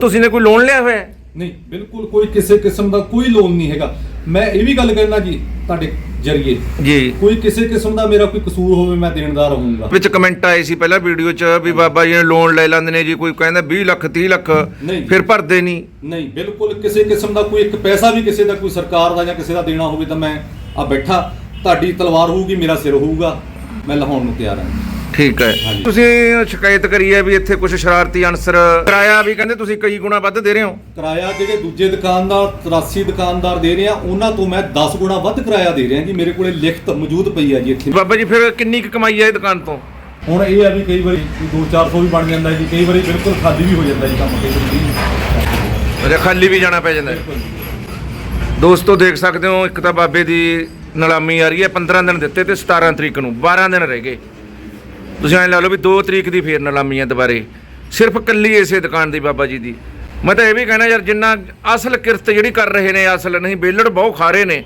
ਤੁਸੀਂ ਨੇ ਕੋਈ ਲੋਨ ਲਿਆ ਹੋਇਆ? ਹੈ? ਨਹੀਂ ਬਿਲਕੁਲ ਕੋਈ ਕਿਸੇ ਕਿਸਮ ਦਾ ਕੋਈ ਲੋਨ ਨਹੀਂ ਹੈਗਾ। ਮੈਂ ਇਹ ਵੀ ਗੱਲ ਕਰਨਾ ਜੀ ਤੁਹਾਡੇ ਜਰੀਏ। ਜੀ। ਕੋਈ ਕਿਸੇ ਕਿਸਮ ਦਾ ਮੇਰਾ ਕੋਈ ਕਸੂਰ ਹੋਵੇ ਮੈਂ ਦੇਣਦਾਰ ਹੋਊਂਗਾ। ਵਿੱਚ ਕਮੈਂਟ ਆਏ ਸੀ ਪਹਿਲਾਂ ਵੀਡੀਓ 'ਚ ਵੀ ਬਾਬਾ ਜੀ ਨੇ ਲੋਨ ਲੈ ਲੈਂਦੇ ਨੇ ਜੀ ਕੋਈ ਕਹਿੰਦਾ 20 ਲੱਖ 30 ਲੱਖ ਨਹੀਂ। ਫਿਰ ਭਰਦੇ ਨਹੀਂ। ਨਹੀਂ ਬਿਲਕੁਲ ਕਿਸੇ ਕਿਸਮ ਦਾ ਕੋਈ ਇੱਕ ਪੈਸਾ ਵੀ ਕਿਸੇ ਦਾ ਕੋਈ ਸਰਕਾਰ ਦਾ ਜਾਂ ਕਿਸੇ ਦਾ ਦੇਣਾ ਹੋਵੇ ਤਾਂ ਮੈਂ ਆ ਬੈਠਾ। ਤੁਹਾਡੀ ਤਲਵਾਰ ਹੋਊਗੀ ਮੇਰਾ ਸਿਰ ਹੋਊਗਾ। ਮੈਂ ਲਹਾਉਣ ਨੂੰ ਤਿਆਰ ਹਾਂ। ਠੀਕ ਹੈ। ਤੁਸੀਂ ਸ਼ਿਕਾਇਤ ਕਰੀ ਹੈ ਵੀ ਇੱਥੇ ਕੁਝ ਸ਼ਰਾਰਤੀ ਅਨਸਰ ਕਿਰਾਇਆ ਵੀ ਕਹਿੰਦੇ ਤੁਸੀਂ ਕਈ ਗੁਣਾ ਵੱਧ ਦੇ ਰਹੇ ਹੋ। ਕਿਰਾਇਆ ਜਿਹੜੇ ਦੂਜੇ ਦੁਕਾਨਦਾਰ 83 ਦੁਕਾਨਦਾਰ ਦੇ ਰਹੇ ਆ ਉਹਨਾਂ ਤੋਂ ਮੈਂ 10 ਗੁਣਾ ਵੱਧ ਕਿਰਾਇਆ ਦੇ ਰਿਹਾ ਜੀ ਮੇਰੇ ਕੋਲੇ ਲਿਖਤ ਮੌਜੂਦ ਪਈ ਆ ਜੀ ਇੱਥੇ। ਬਾਬਾ ਜੀ ਫਿਰ ਕਿੰਨੀ ਕੁ ਕਮਾਈ ਹੈ ਇਹ ਦੁਕਾਨ ਤੋਂ? ਹੁਣ ਇਹ ਆ ਵੀ ਕਈ ਵਾਰੀ 2-400 ਵੀ ਬਣ ਜਾਂਦਾ ਜੀ ਕਈ ਵਾਰੀ ਬਿਲਕੁਲ ਖਾਲੀ ਵੀ ਹੋ ਜਾਂਦਾ ਜੀ ਕੰਮ ਕਈ ਵਾਰੀ ਅਰੇ ਖਾਲੀ ਵੀ ਜਾਣਾ ਪੈ ਜਾਂਦਾ ਹੈ। ਦੋਸਤੋ ਦੇਖ ਸਕਦੇ ਹੋ ਇੱਕ ਤਾਂ ਬਾਬੇ ਦੀ ਨਿਲਾਮੀ ਆ ਰਹੀ ਹੈ 15 ਦਿਨ ਦਿੱਤੇ ਤੇ 17 ਤਰੀਕ ਨੂੰ 12 ਦਿਨ ਰਹਿ ਗਏ। ਤੁਸੀਂ ਐਂ ਲਾ ਲਓ ਵੀ 2 ਤਰੀਕ ਦੀ ਫੇਰ ਨਿਲਾਮੀ ਹੈ ਦੁਬਾਰੇ। ਸਿਰਫ ਕੱਲੀ ਇਸੇ ਦੁਕਾਨ ਦੀ ਬਾਬਾ ਜੀ ਦੀ। ਮੈਂ ਤਾਂ ਇਹ ਵੀ ਕਹਿਣਾ ਯਾਰ, ਜਿੰਨਾ ਅਸਲ ਕਿਰਤ ਜਿਹੜੀ ਕਰ ਰਹੇ ਨੇ ਅਸਲ, ਨਹੀਂ, ਬੇਲੜ ਬਹੁਤ ਖਾਰੇ ਨੇ।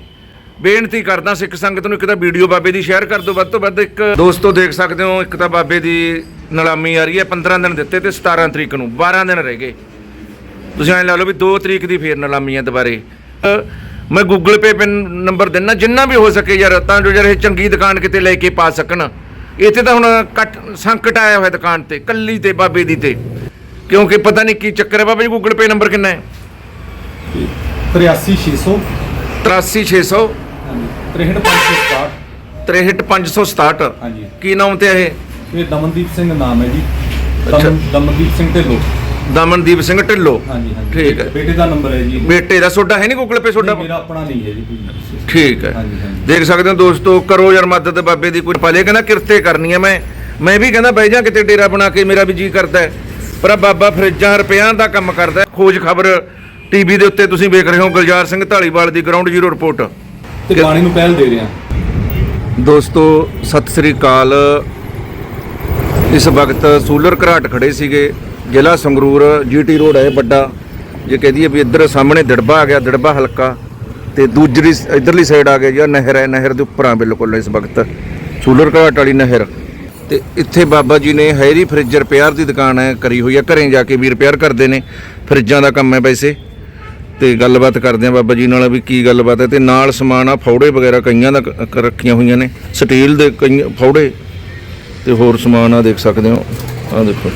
ਬੇਨਤੀ ਕਰਦਾ ਸਿੱਖ ਸੰਗਤ ਨੂੰ ਇੱਕ ਤਾਂ ਵੀਡੀਓ ਬਾਬੇ ਦੀ ਸ਼ੇਅਰ ਕਰ ਦਿਓ, ਵੱਧ ਤੋਂ ਵੱਧ ਇੱਕ ਦੋਸਤੋ ਦੇਖ ਸਕਦੇ ਹੋ, ਇੱਕ ਤਾਂ ਬਾਬੇ ਦੀ ਨਿਲਾਮੀ ਆ ਰਹੀ ਹੈ 15 ਦਿਨ ਦਿੱਤੇ ਤੇ 17 ਤਰੀਕ ਨੂੰ 12 ਦਿਨ ਰਹਿ ਗਏ। ਤੁਸੀਂ ਐਂ ਲਾ ਲਓ ਵੀ 2 ਤਰੀਕ ਦੀ ਫੇਰ ਨਿਲਾਮੀ ਹੈ ਦੁਬਾਰੇ। ਮੈਂ ਗੂਗਲ ਪੇ ਪਿੰਨ ਨੰਬਰ ਦਿੰਨਾ, ਜਿੰਨਾ ਵੀ ਹੋ ਸਕੇ ਯਾਰ, ਤਾਂ ਜੋ ਯਾਰ ਇਹ ਚੰਗੀ ਦੁਕਾਨ ਕਿਤੇ ਲੈ ਕੇ ਪਾ ਸਕਣ। ਇੱਥੇ ਤਾਂ ਹੁਣ ਕੱਟ ਸੰਕਟ ਆਇਆ ਹੋਇਆ ਦੁਕਾਨ ਤੇ ਕੱਲੀ ਤੇ ਬਾਬੇ ਦੀ ਤੇ। ਕਿਉਂਕਿ ਪਤਾ ਨਹੀਂ ਕੀ ਚੱਕਰ ਹੈ Baba ji Google Pay number ਕਿੰਨਾ ਹੈ? 83600 83600 ਹਾਂਜੀ 63567 63567 ਹਾਂਜੀ। ਕੀ ਨਾਮ ਤੇ ਇਹ? ਇਹ ਦਮਨਦੀਪ ਸਿੰਘ ਨਾਮ ਹੈ ਜੀ। ਦਮਨਦੀਪ ਸਿੰਘ ਢਿੱਲੋਂ। ਦਮਨਦੀਪ ਸਿੰਘ ਢਿੱਲੋਂ। ਹਾਂਜੀ ਹਾਂਜੀ। ਠੀਕ ਹੈ। ਬੇਟੇ ਦਾ ਨੰਬਰ ਹੈ ਜੀ। ਬੇਟੇ ਦਾ ਸੋਡਾ ਹੈ ਨਹੀਂ ਗੂਗਲ ਪੇ ਸੋਡਾ ਨਹੀਂ, ਮੇਰਾ ਆਪਣਾ ਨਹੀਂ ਹੈ ਜੀ ਕੋਈ। ਠੀਕ ਹੈ। ਹਾਂਜੀ, ਹਾਂਜੀ। ਦੇਖ ਸਕਦੇ ਹੋ ਦੋਸਤੋ ਕਰੋ ਯਾਰ ਮਦਦ ਬਾਬੇ ਦੀ ਕੋਈ ਭਲੇ ਕਹਿੰਦਾ ਕਿਰਤੇ ਕਰਨੀ ਹੈ ਮੈਂ। ਮੈਂ ਵੀ ਕਹਿੰਦਾ ਬਹਿ ਜਾ ਕਿਤੇ ਡੇਰਾ ਬਣਾ ਕੇ ਮੇਰਾ ਵੀ ਜੀ ਕਰਦਾ ਹੈ। ਪਰ ਆਹ ਬਾਬਾ ਫਰਿੱਜਾਂ ਰੁਪਿਆਂ ਦਾ ਕੰਮ ਕਰਦਾ ਹੈ। ਖੋਜ ਖਬਰ ਟੀਵੀ ਦੇ ਉੱਤੇ ਤੁਸੀਂ ਵੇਖ ਰਹੇ ਹੋ ਗੁਲਜ਼ਾਰ ਸਿੰਘ ਢਾਲੀਵਾਲ ਦੀ ਗਰਾਊਂਡ ਜ਼ੀਰੋ ਰਿਪੋਰਟ ਤੇ ਗਾਣੇ ਨੂੰ ਪਹਿਲ ਦੇ ਰਿਹਾ ਦੋਸਤੋ ਸਤਿ ਸ੍ਰੀ ਅਕਾਲ। ਇਸ ਵਕਤ ਸੂਲਰ ਘਰਾਟ ਖੜੇ ਸੀਗੇ। ਜ਼ਿਲ੍ਹਾ ਸੰਗਰੂਰ ਜੀਟੀ ਰੋਡ ਹੈ ਵੱਡਾ। ਜੇ ਕਹਿ ਦਈਏ ਵੀ ਇੱਧਰ ਸਾਹਮਣੇ ਦਿੜਬਾ ਆ ਗਿਆ, ਦਿੜਬਾ ਹਲਕਾ, ਤੇ ਦੂਜਰੀ ਇਧਰਲੀ ਸਾਈਡ ਆ ਗਿਆ ਜੀ ਨਹਿਰ ਹੈ, ਨਹਿਰ ਦੇ ਉੱਪਰ ਆ ਬਿਲਕੁਲ ਇਸ ਵਕਤ। ਸੂਲਰ ਘਾਟ ਵਾਲੀ ਨਹਿਰ। ਤੇ ਇੱਥੇ ਬਾਬਾ ਜੀ ਨੇ ਹੈਰੀ ਫ੍ਰਿਜ ਰਿਪੇਅਰ ਦੀ ਦੁਕਾਨ ਹੈ, ਕਰੀ ਹੋਈ ਹੈ, ਘਰੇ ਜਾ ਕੇ ਵੀ ਰਿਪੇਅਰ ਕਰਦੇ ਨੇ। ਫਰਿੱਜਾਂ ਦਾ ਕੰਮ ਹੈ ਵੈਸੇ। ਤੇ ਗੱਲਬਾਤ ਕਰਦੇ ਆ ਬਾਬਾ ਜੀ ਨਾਲ ਵੀ ਕੀ ਗੱਲਬਾਤ ਹੈ, ਤੇ ਨਾਲ ਸਮਾਨ ਆ, ਫੌੜੇ ਵਗੈਰਾ ਕਈਆਂ ਦਾ ਕ- ਰੱਖੀਆਂ ਹੋਈਆਂ ਨੇ। ਸਟੀਲ ਦੇ ਕਈ ਫੌੜੇ। ਤੇ ਹੋਰ ਸਮਾਨ ਆ, ਦੇਖ ਸਕਦੇ ਹੋ। ਆ ਦੇਖੋ।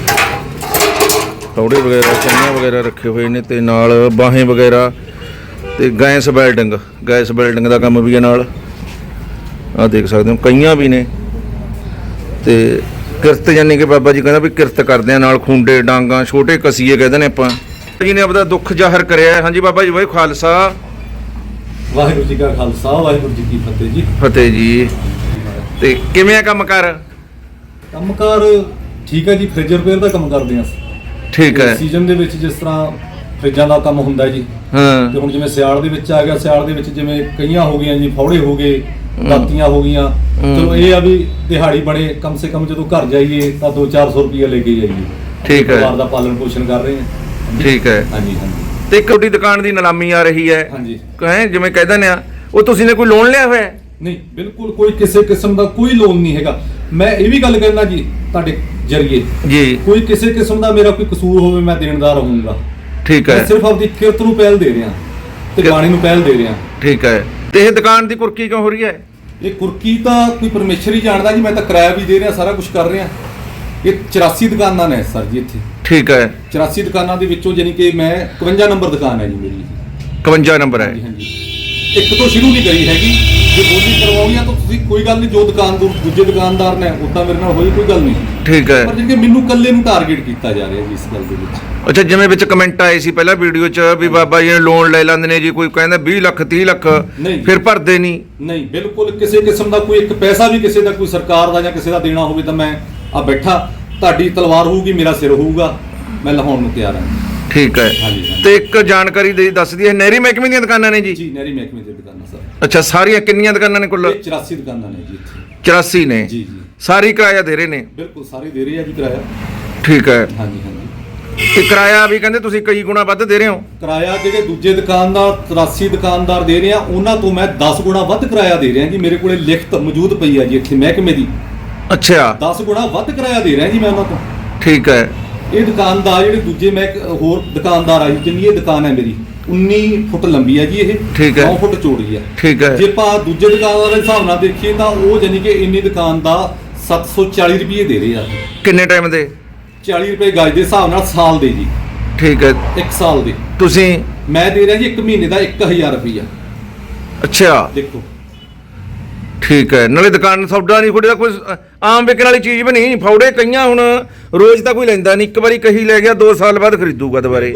ਫੌੜੇ ਵਗੈਰਾ ਚੰਨੀਆਂ ਵਗੈਰਾ ਰੱਖੇ ਹੋਏ ਨੇ ਤੇ ਨਾਲ ਬਾਹਾਂ ਵਗੈਰਾ ਤੇ ਗੈਸ ਬਿਲਡਿੰਗ ਗੈਸ ਬਿਲਡਿੰਗ ਦਾ ਕੰਮ ਵੀ ਹੈ ਨਾਲ। ਆ ਦੇਖ ਸਕਦੇ ਹੋ ਕਈਆਂ ਵੀ ਨੇ। ਤੇ ਕਿਰਤ ਯਾਨੀ ਕਿ ਬਾਬਾ ਜੀ ਕਹਿੰਦਾ ਵੀ ਕਿਰਤ ਕਰਦੇ ਆ ਨਾਲ ਖੁੰਡੇ ਡਾਂਗਾ ਛੋਟੇ ਕਸੀਏ ਕਹਿੰਦੇ ਨੇ ਆਪਾਂ। ਜੀ ਨੇ ਆਪਦਾ ਦੁੱਖ ਜ਼ਾਹਰ ਕਰਿਆ। ਹਾਂਜੀ ਬਾਬਾ ਜੀ ਵਾਹਿ ਖਾਲਸਾ। ਵਾਹਿਗੁਰੂ ਜੀ ਕਾ ਖਾਲਸਾ ਵਾਹਿਗੁਰੂ ਜੀ ਕੀ ਫਤਿਹ ਜੀ। ਫਤਿਹ ਜੀ। ਤੇ ਕਿਵੇਂ ਆ ਕੰਮ ਕਰ ਕੰਮਕਾਰ ਠੀਕ ਹੈ ਜੀ ਫ੍ਰਿਜ ਰਿਪੇਅਰ ਦਾ ਕੰਮ ਕਰਦੇ ਹਾਂ ਠੀਕ ਹੈ। ਸੀਜ਼ਨ ਦੇ ਵਿੱਚ ਜਿਸ ਤਰ੍ਹਾਂ ਫ੍ਰਿਜਾਂ ਦਾ ਕੰਮ ਹੁੰਦਾ ਜੀ ਹਾਂ। ਤੇ ਹੁਣ ਜਿਵੇਂ ਸਿਆਲ ਦੇ ਵਿੱਚ ਆ ਗਿਆ ਸਿਆਲ ਦੇ ਵਿੱਚ ਜਿਵੇਂ ਕਈਆਂ ਹੋ ਗਈਆਂ ਜੀ ਫੌੜੇ ਹੋ ਗਏ ਦਾਤੀਆਂ ਹੋ ਗਈਆਂ। ਚਲੋ ਇਹ ਆ ਵੀ ਦਿਹਾੜੀ ਬਣੇ ਕਮ ਸੇ ਕਮ ਜਦੋਂ ਘਰ ਜਾਈਏ ਤਾਂ 2-400 ਰੁਪਏ ਲੈ ਕੇ ਜਾਈਏ। ਠੀਕ ਹੈ। ਪਰਿਵਾਰ ਦਾ ਪਾਲਣ ਪੋਸ਼ਣ ਕਰ ਰਹੇ ਹਾਂ। ਠੀਕ ਹੈ। ਹਾਂਜੀ ਹਾਂਜੀ। ਤੇ ਇੱਕ ਤੁਹਾਡੀ ਦੁਕਾਨ ਦੀ ਨਿਲਾਮੀ ਆ ਰਹੀ ਹੈ। ਹਾਂਜੀ। ਕਹੇ ਜਿਵੇਂ ਕਹਿੰਦੇ ਨੇ ਆ ਉਹ ਤੁਸੀਂ ਨੇ ਕੋਈ ਲੋਨ ਲਿਆ ਹੋਇਆ? ਹੈ? ਨਹੀਂ ਬਿਲਕੁਲ ਕੋਈ ਕਿਸੇ ਕਿਸਮ ਦਾ ਕੋਈ ਲੋਨ ਨਹੀਂ ਹੈਗਾ। ਮੈਂ ਇਹ ਵੀ ਗੱਲ ਕਰਨਾ ਜੀ ਤੁਹਾਡੇ ਜਰੀਏ। ਜੀ। ਕੋਈ ਕਿਸੇ ਕਿਸਮ ਦਾ ਮੇਰਾ ਕੋਈ ਕਸੂਰ ਹੋਵੇ ਮੈਂ ਦੇਣਦਾਰ ਹੋਊਂਗਾ। ਠੀਕ ਮੈਂ ਹੈ ਸਿਰਫ ਆਪਦੀ ਕਿਰਤ ਨੂੰ ਪਹਿਲ ਦੇ ਰਿਹਾ। ਤੇ ਗਾਣੇ ਨੂੰ ਪਹਿਲ ਦੇ ਰਿਹਾ। ਠੀਕ ਹੈ। ਤੇ ਇਹ ਦੁਕਾਨ ਦੀ ਕੁਰਕੀ ਕਿਉਂ ਹੋ ਰਹੀ ਹੈ? ਇਹ ਕੁਰਕੀ ਤਾਂ ਕੋਈ ਪਰਮੇਸ਼ਰ ਹੀ ਜਾਣਦਾ ਜੀ ਮੈਂ ਤਾਂ ਕਿਰਾਇਆ ਵੀ ਦੇ ਰਿਹਾ ਸਾਰਾ ਕੁਝ ਕਰ ਰਿਹਾ। ਇਹ 84 ਦੁਕਾਨਾਂ ਨੇ ਸਰ ਜੀ ਇੱਥੇ। ਠੀਕ ਹੈ। 84 ਦੁਕਾਨਾਂ ਦੇ ਵਿੱਚੋਂ ਜਾਨੀ ਕਿ ਮੈਂ 51 ਨੰਬਰ ਦੁਕਾਨ ਹੈ ਜੀ ਮੇਰੀ। 51 ਨੰਬਰ ਹੈ। ਹਾਂਜੀ। ਇੱਕ ਤੋਂ ਸ਼ੁਰੂ ਨਹੀਂ ਕਰੀ ਹੈਗੀ। ਜੇ ਬੋਲੀ ਕਰਵਾਉਣੀ ਆ ਤਾਂ ਤੁਸੀਂ ਕੋਈ ਗੱਲ ਨਹੀਂ ਜੋ ਦੁਕਾਨਦਾਰ ਦੂਜੇ ਦੁਕਾਨਦਾਰ ਨੇ ਉਦਾਂ ਮੇਰੇ ਨਾਲ ਹੋਈ ਕੋਈ ਗੱਲ ਨਹੀਂ। ਠੀਕ ਹੈ। ਪਰ ਜਿਹੜੀ ਮੈਨੂੰ ਇਕੱਲੇ ਨੂੰ ਟਾਰਗੇਟ ਕੀਤਾ ਜਾ ਰਿਹਾ ਜੀ ਇਸ ਗੱਲ ਦੇ ਵਿੱਚ। ਅੱਛਾ ਜਿਵੇਂ ਵਿੱਚ ਕਮੈਂਟ ਆਏ ਸੀ ਪਹਿਲਾਂ ਵੀਡੀਓ 'ਚ ਵੀ ਬਾਬਾ ਜੀ ਨੇ ਲੋਨ ਲੈ ਲੈਂਦੇ ਨੇ ਜੀ ਕੋਈ ਕਹਿੰਦਾ 20 ਲੱਖ 30 ਲੱਖ ਨਹੀਂ। ਫਿਰ ਭਰਦੇ ਨਹੀਂ। ਨਹੀਂ ਬਿਲਕੁਲ ਕਿਸੇ ਕਿਸਮ ਦਾ ਕੋਈ ਇੱਕ ਪੈਸਾ ਵੀ ਕਿਸੇ ਦਾ ਕੋਈ ਸਰਕਾਰ ਦਾ ਜਾਂ ਕਿਸੇ ਦਾ ਦੇਣਾ ਹੋਵੇ ਤਾਂ ਮੈਂ ਆ ਬੈਠਾ। ਤੁਹਾਡੀ ਤਲਵਾਰ ਹੋਊਗੀ ਮੇਰਾ ਸਿਰ ਹੋਊਗਾ। ਮੈਂ ਲਹਾਉਣ ਨੂੰ ਤਿਆਰ ਹਾਂ। ਠੀਕ ਹੈ। ਹਾਂਜੀ, ਹਾਂਜੀ। ਤੇ ਇੱਕ ਜਾਣਕਾਰੀ ਦੇ ਦੱਸ ਦਈਏ ਨਹਿਰੀ ਮਹਿਕਮੇ ਦੀਆਂ ਦੁਕਾਨਾਂ ਨੇ ਜੀ? ਜੀ ਨਹਿਰੀ ਮਹਿਕਮੇ ਦੀ ਦੁਕਾਨਾਂ ਸਰ। ਅੱਛਾ ਸਾਰੀਆਂ ਕਿੰਨੀਆਂ ਦੁਕਾਨਾਂ ਨੇ ਕੁੱਲ? ਇਹ 84 ਦੁਕਾਨਾਂ ਨੇ ਜੀ ਇੱਥੇ। 84 ਨੇ? ਜੀ ਜੀ। ਸਾਰੀ ਕਿਰਾਇਆ ਦੇ ਰਹੇ ਨੇ? ਬਿਲਕੁਲ ਸਾਰੇ ਦੇ ਰਹੇ ਆ ਜੀ ਕਿਰਾਇਆ। ਠੀਕ ਹੈ। ਹਾਂਜੀ ਹਾਂਜੀ। ਤੇ ਕਿਰਾਇਆ ਵੀ ਕਹਿੰਦੇ ਤੁਸੀਂ ਕਈ ਗੁਣਾ ਵੱਧ ਦੇ ਰਹੇ ਹੋ? ਕਿਰਾਇਆ ਜਿਹੜੇ ਦੂਜੇ ਦੁਕਾਨਦਾਰ 83 ਦੁਕਾਨਦਾਰ ਦੇ ਰਹੇ ਆ ਉਹਨਾਂ ਤੋਂ ਮੈਂ 10 ਗੁਣਾ ਵੱਧ ਕਿਰਾਇਆ ਦੇ ਰਿਹਾ ਜੀ। ਮੇਰੇ ਕੋਲੇ ਲਿਖਤ ਮੌਜੂਦ ਪਈ ਆ ਜੀ ਇੱਥੇ ਮਹਿਕਮੇ ਦੀ। ਅੱਛਾ। 10 ਗੁਣਾ ਵੱਧ ਕਿਰਾਇਆ ਦੇ ਰਿਹਾ ਜੀ ਮੈਂ ਉਹਨਾਂ ਤੋਂ। ਠੀਕ ਹੈ। ਇਹ ਦੁਕਾਨਦਾਰ ਜਿਹੜੇ ਦੂਜੇ ਮੈਂ ਇੱਕ ਹੋਰ ਦੁਕਾਨਦਾਰ ਆ ਜੀ ਜਿੰਨੀ ਇਹ ਦੁਕਾਨ ਹੈ ਮੇਰੀ 19 ਫੁੱਟ ਲੰਬੀ ਹੈ ਜੀ ਇਹ ਠੀਕ ਹੈ। 9 ਫੁੱਟ ਚੌੜੀ ਹੈ ਠੀਕ ਹੈ। ਜੇ ਆਪਾਂ ਦੂਜੇ ਦੁਕਾਨਦਾਰ ਦੇ ਹਿਸਾਬ ਨਾਲ ਦੇਖੀਏ ਤਾਂ ਉਹ ਜਾਨੀ ਕਿ ਇੰਨੀ ਦੁਕਾਨ ਦਾ 740 ਰੁਪਏ ਦੇ ਰਹੇ ਆ। ਕਿੰਨੇ ਟਾਈਮ ਦੇ? 40 ਰੁਪਏ ਗਜ ਦੇ ਹਿਸਾਬ ਨਾਲ ਸਾਲ ਦੇ ਜੀ। ਠੀਕ ਹੈ। 1 ਸਾਲ ਦੇ। ਤੁਸੀਂ ਮੈਂ ਦੇ ਰਿਹਾ ਜੀ 1 ਮਹੀਨੇ ਦਾ 1000 ਰੁਪਇਆ ਅੱਛਾ। ਦੇਖੋ। ਠੀਕ ਹੈ। ਨਾਲੇ ਦੁਕਾਨ ਸੌਦਾ ਨਹੀਂ ਦਾ ਕੋਈ ਆਮ ਵਿਕਣ ਵਾਲੀ ਚੀਜ਼ ਵੀ ਨਹੀਂ। ਫੌੜੇ ਕਈਆਂ ਹੁਣ ਰੋਜ਼ ਤਾਂ ਕੋਈ ਲੈਂਦਾ ਨਹੀਂ। ਇੱਕ ਵਾਰੀ ਕਹੀ ਲੈ ਗਿਆ 2 ਸਾਲ ਬਾਅਦ ਖਰੀਦੂਗਾ ਦੁਬਾਰੇ।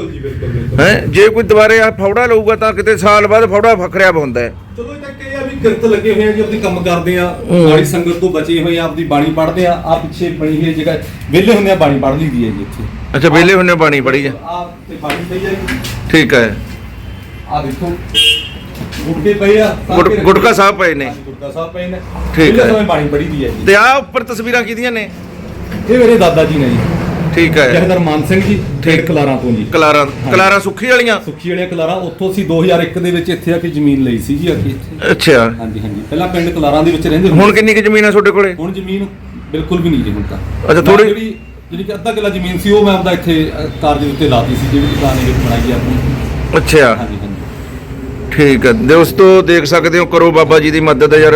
ਹੈ? ਜੇ ਕੋਈ ਦੁਬਾਰੇ ਆ ਫੌੜਾ ਲਊਗਾ ਤਾਂ ਕਿਤੇ ਸਾਲ ਬਾਅਦ ਫੌੜਾ ਫਖਰਿਆ ਹੁੰਦਾ ਹੈ। ਚਲੋ ਇਹ ਤਾਂ ਕਿ ਇਹ ਆ ਵੀ ਕਿਰਤ ਲੱਗੇ ਹੋਏ ਆ ਜੀ ਆਪਣੀ ਕੰਮ ਕਰਦੇ ਆ। ਬਾਣੀ ਸੰਗਤ ਤੋਂ ਬਚੇ ਹੋਏ ਆ ਆਪਦੀ ਬਾਣੀ ਪੜ੍ਹਦੇ ਆ। ਆ ਪਿੱਛੇ ਬਣੀ ਹੋਈ ਜਗ੍ਹਾ ਵਿਹਲੇ ਹੁੰਦੇ ਆ ਬਾਣੀ ਪੜ੍ਹ ਲਈਦੀ ਹੈ ਜੀ ਇੱਥੇ। ਅੱਛਾ ਵਿਹਲੇ ਹੁੰਨੇ ਬਾਣੀ ਪੜੀ ਹੈ ਆ ਤੇ ਬਾਣੀ ਪਈ ਆ ਜੀ। ਠੀਕ ਹੈ। ਆ ਦੇਖੋ। ਗੁਟਕੇ ਪਏ ਆ ਸਾਂਭ ਗੁਟ- ਕੇ ਰੱਖੇ। ਗੁਟਕਾ ਸਾਹਿਬ ਪਏ ਨੇ। ਹਾਂਜੀ, ਗੁਟਕਾ ਸਾਹਿਬ ਪਏ ਨੇ। ਠੀਕ ਹੈ। ਸਮੇਂ ਬਾਣੀ ਪੜ੍ਹੀ ਦੀ ਹੈ ਜੀ। ਤੇ ਆ ਉੱਪਰ ਤਸਵੀਰਾਂ ਕਿਹਦੀਆਂ ਨੇ? ਇਹ ਮੇਰੇ ਦਾਦਾ ਜੀ ਨੇ ਜੀ। ਠੀਕ ਹੈ। ਜਹਦਰ ਮਾਨ ਸਿੰਘ ਜੀ ਠੇਕ। ਕਲਾਰਾਂ ਤੋਂ ਜੀ। ਕਲਾਰਾਂ ਕਲਾਰਾਂ ਸੁੱਖੀ ਵਾਲੀਆਂ? ਸੁੱਖੀ ਵਾਲੀਆਂ ਕਲਾਰਾਂ। ਉੱਥੋਂ ਅਸੀਂ 2001 ਦੇ ਵਿੱਚ ਇੱਥੇ ਆ ਕੇ ਜ਼ਮੀਨ ਲਈ ਸੀ ਜੀ ਅੱਗੇ। ਇੱਥੇ ਅੱਛਾ। ਹਾਂਜੀ ਹਾਂਜੀ। ਪਹਿਲਾਂ ਪਿੰਡ ਕਲਾਰਾਂ ਦੇ ਵਿੱਚ ਰਹਿੰਦੇ ਹੁੰਦੇ ਹੁਣ ਕਿੰਨੀ ਕੁ ਜ਼ਮੀਨ ਹੈ ਤੁਹਾਡੇ ਕੋਲੇ? ਹੁਣ ਜ਼ਮੀਨ ਬਿਲਕੁਲ ਵੀ ਨਹੀਂ ਜੀ ਹੁਣ ਤਾਂ। ਅੱਛਾ, ਮੈਂ ਥੋੜ੍ਹੀ- ਜਿਹੜੀ ਜਿਹੜੀ ਕਿ ਅੱਧਾ ਕਿੱਲਾ ਜ਼ਮੀਨ ਸੀ ਉਹ ਮੈਂ ਆਪਦਾ ਇੱਥੇ ਅ, ਕਾਰਜ ਦੇ ਉੱਤੇ ਲਾਤੀ ਸੀ ਜਿਹੜੀ ਦੁਕਾਨ ਇਹ ਬਣਾਈ ਹੈ ਆਪਣੀ। ਅੱਛਾ। ਹਾਂਜੀ ਹਾਂਜੀ। ਠੀਕ ਹੈ ਦੋਸਤੋ ਦੇਖ ਸਕਦੇ ਹੋ ਕਰੋ ਬਾਬਾ ਜੀ ਦੀ ਮਦਦ ਯਾਰ।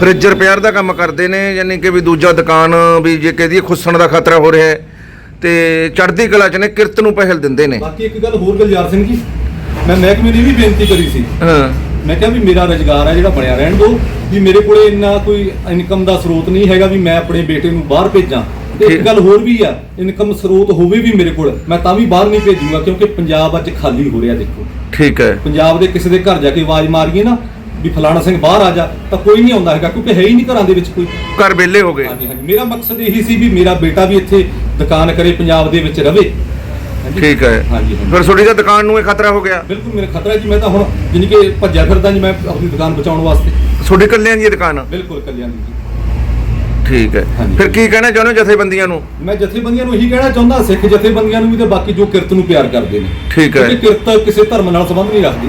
ਫ੍ਰਿਜ ਰਿਪੇਅਰ ਦਾ ਕੰਮ ਕਰਦੇ ਨੇ ਯਾਨੀ ਕਿ ਵੀ ਦੂਜਾ ਦੁਕਾਨ ਵੀ ਜੇ ਕਹਦੀ ਖੁੱਸਣ ਦਾ ਖਤਰਾ ਹੋ ਰਿਹਾ ਹੈ ਤੇ ਚੜ੍ਹਦੀ ਕਲਾ ਚ ਨੇ ਕਿਰਤ ਨੂੰ ਪਹਿਲ ਦਿੰਦੇ ਨੇ। ਬਾਕੀ ਇੱਕ ਗੱਲ ਹੋਰ ਗੁਲਜ਼ਾਰ ਸਿੰਘ ਜੀ ਮੈਂ ਮਹਿਕਮੇ ਨੇ ਵੀ ਬੇਨਤੀ ਕਰੀ ਸੀ। ਹਾਂ। ਮੈਂ ਕਿਹਾ ਵੀ ਮੇਰਾ ਰੁਜ਼ਗਾਰ ਹੈ ਜਿਹੜਾ ਬਣਿਆ ਰਹਿਣ ਦਿਓ ਵੀ ਮੇਰੇ ਕੋਲੇ ਇੰਨਾ ਕੋਈ ਇਨਕਮ ਦਾ ਸਰੋਤ ਨਹੀਂ ਹੈਗਾ ਵੀ ਮੈਂ ਆਪਣੇ ਬੇਟੇ ਨੂੰ ਬਾਹਰ ਭੇਜਾਂ। ਤੇ। ਇੱਕ ਗੱਲ ਹੋਰ ਵੀ ਆ ਇਨਕਮ ਸਰੋਤ ਹੋਵੇ ਵੀ ਮੇਰੇ ਕੋਲ ਮੈਂ ਤਾਂ ਵੀ ਬਾਹਰ ਨਹੀਂ ਭੇਜੂਗਾ ਕਿਉਂਕਿ ਪੰਜਾਬ ਅੱਜ ਖਾਲੀ ਹੋ ਰਿਹਾ ਦੇਖੋ। ਠੀਕ ਹੈ। ਪੰਜਾਬ ਦੇ ਕਿਸੇ ਦੇ ਘਰ ਜਾ ਕੇ ਆਵਾਜ਼ ਮਾਰੀਏ ਨਾ ਵੀ ਫਲਾਣਾ ਸਿੰਘ ਬਾਹਰ ਆ ਜਾ ਤਾਂ ਕੋਈ ਨਹੀਂ ਆਉਂਦਾ ਹੈਗਾ ਕਿਉਂਕਿ ਹੈ ਹੀ ਨਹੀਂ ਘਰਾਂ ਦੇ ਵਿੱਚ ਕੋਈ। ਘਰ ਵਿਹਲੇ ਹੋ ਗਏ। ਹਾਂਜੀ ਹਾਂਜੀ। ਮੇਰਾ ਮਕਸਦ ਇਹੀ ਸੀ ਵੀ ਮੇਰਾ ਬੇਟਾ ਵੀ ਇੱਥੇ ਦੁਕਾਨ ਕਰੇ ਪੰਜਾਬ ਦੇ ਵਿੱਚ ਰਵੇ। ਹਾਂਜੀ। ਠੀਕ ਹੈ। ਹਾਂਜੀ ਹਾਂਜੀ। ਫਿਰ ਤੁਹਾਡੀ ਤਾਂ ਦੁਕਾਨ ਨੂੰ ਇਹ ਖਤਰਾ ਹੋ ਗਿਆ। ਬਿਲਕੁਲ ਮੇਰਾ ਖਤਰਾ ਜੀ ਮੈਂ ਤਾਂ ਹੁਣ ਜਿਨੀ ਕਿ ਭੱਜਿਆ ਫਿਰਦਾ ਜੀ ਮੈਂ ਆਪਣੀ ਦੁਕਾਨ ਬਚਾਉਣ ਵਾਸਤੇ। ਤੁਹਾਡੀ ਕੱਲਿਆਂ ਦੀ ਇਹ ਦੁਕਾਨ ਬਿਲਕੁਲ ਕਲਿਆਂ ਦੀ ਜੀ। ਠੀਕ ਹੈ। ਹਾਂਜੀ। ਫਿਰ ਕੀ ਕਹਿਣਾ ਚਾਹੁੰਦੇ ਹੋ ਜਥੇਬੰਦੀਆਂ ਨੂੰ? ਮੈਂ ਜਥੇਬੰਦੀਆਂ ਨੂੰ ਇਹੀ ਕਹਿਣਾ ਚਾਹੁੰਦਾ ਸਿੱਖ ਜਥੇਬੰਦੀਆਂ ਨੂੰ ਵੀ ਤੇ ਬਾਕੀ ਜੋ ਕਿਰਤ ਨੂੰ ਪਿਆਰ ਕਰਦੇ ਨੇ। ਠੀਕ ਹੈ। ਕਿਉਂਕਿ ਕਿਰਤ ਕਿਸੇ ਧਰਮ ਨਾਲ ਸੰਬੰਧ ਨਹੀਂ ਰੱਖਦੀ।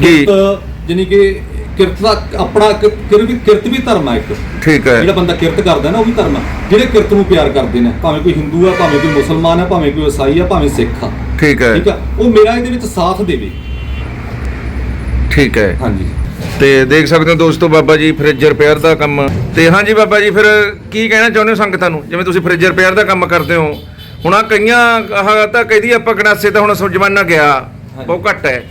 ਜੀ। ਕਿਰਤ ਜਾਣੀ ਕਿ ਕਿਰਤ ਦਾ ਆਪਣਾ ਕਿ- ਕਿਰ ਵੀ ਕਿਰਤ ਵੀ ਧਰਮ ਆ ਇੱਕ। ਠੀਕ ਹੈ। ਜਿਹੜਾ ਬੰਦਾ ਕਿਰਤ ਕਰਦਾ ਨਾ ਉਹ ਵੀ ਧਰਮ ਆ। ਜਿਹੜੇ ਕਿਰਤ ਨੂੰ ਪਿਆਰ ਕਰਦੇ ਨੇ ਭਾਵੇਂ ਕੋਈ ਹਿੰਦੂ ਆ ਭਾਵੇਂ ਕੋਈ ਮੁਸਲਮਾਨ ਆ ਭਾਵੇਂ ਕੋਈ ਈਸਾਈ ਆ ਭਾਵੇਂ ਸਿੱਖ ਆ। ਠੀਕ ਹੈ। ਠੀਕ ਆ? ਉਹ ਮੇਰਾ ਇਹਦੇ ਵਿੱਚ ਸਾਥ ਦੇਵੇ। ਠੀਕ ਹੈ। ਹਾਂਜੀ। ਤੇ ਦੇਖ ਸਕਦੇ ਹੋ ਦੋਸਤੋ ਬਾਬਾ ਜੀ ਫ੍ਰਿਜ ਰਿਪੇਅਰ ਦਾ ਕੰਮ। ਤੇ ਹਾਂਜੀ ਬਾਬਾ ਜੀ ਫਿਰ ਕੀ ਕਹਿਣਾ ਚਾਹੁੰਦੇ ਹੋ ਸੰਗਤਾਂ ਨੂੰ? ਜਿਵੇਂ ਤੁਸੀਂ ਫ੍ਰਿਜ ਰਿਪੇਅਰ ਦਾ ਕੰਮ ਕਰਦੇ ਹੋ। ਹੁਣ ਆ ਕਈਆਂ ਆਹ ਤਾਂ ਕਹਿੰਦੀ ਆਪਾਂ ਗਣਾਸੇ ਤਾਂ ਹੁਣ ਜ਼ਮਾਨਾ ਗਿਆ। ਬਹੁਤ ਘੱਟ ਹੈ।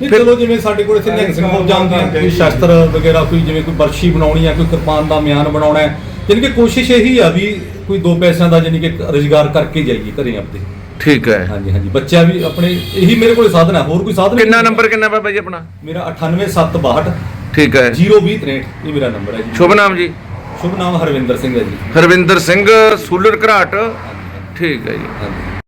ਫਿਰ- ਚਲੋ ਜਿਵੇਂ ਸਾਡੇ ਕੋਲ ਇੱਥੇ ਸਿੰਘ ਫੌਜ ਜਾਂਦੇ ਆ ਕੋਈ ਸ਼ਸਤਰ ਵਗੈਰਾ ਕੋਈ ਜਿਵੇਂ ਕੋਈ ਬਰਸ਼ੀ ਬਣਾਉਣੀ ਆ ਕੋਈ ਕਿਰਪਾਨ ਦਾ ਮਿਆਨ ਬਣਾਉਣਾ ਹੈ। ਯਾਨੀ ਕਿ ਕੋਸ਼ਿਸ਼ ਇਹੀ ਆ ਵੀ ਕੋਈ ਦੋ ਪੈਸਿਆਂ ਦਾ ਯਾਨੀ ਕਿ ਰੋਜ਼ਗਾਰ ਕਰਕੇ ਜਾਈਏ ਘਰੇ ਆਪਦੇ। ਠੀਕ ਹੈ। ਹਾਂਜੀ ਹਾਂਜੀ। ਬੱਚਾ ਵੀ ਆਪਣੇ ਇਹੀ ਮੇਰੇ ਕੋਲ ਸਾਧਨ ਹੈ ਹੋਰ ਕੋਈ ਸਾਧਨ ਨਹੀਂ। ਕਿੰਨਾ ਨੰਬਰ ਕਿੰਨਾ ਬਾਬਾ ਜੀ ਆਪਣਾ? ਮੇਰਾ 98762 ਠੀਕ ਹੈ। 02063 ਇਹ ਮੇਰਾ ਨੰਬਰ ਹੈ ਜੀ। ਸ਼ੁਭ ਨਾਮ ਜੀ। ਸ਼ੁਭ ਨਾਮ ਹਰਵਿੰਦਰ ਸਿੰਘ ਹੈ ਜੀ। ਹਰਵਿੰਦਰ ਸਿੰਘ ਸੂਲਰ ਘਰਾਟ। ਠੀਕ ਹੈ ਜੀ। ਹਾਂਜੀ।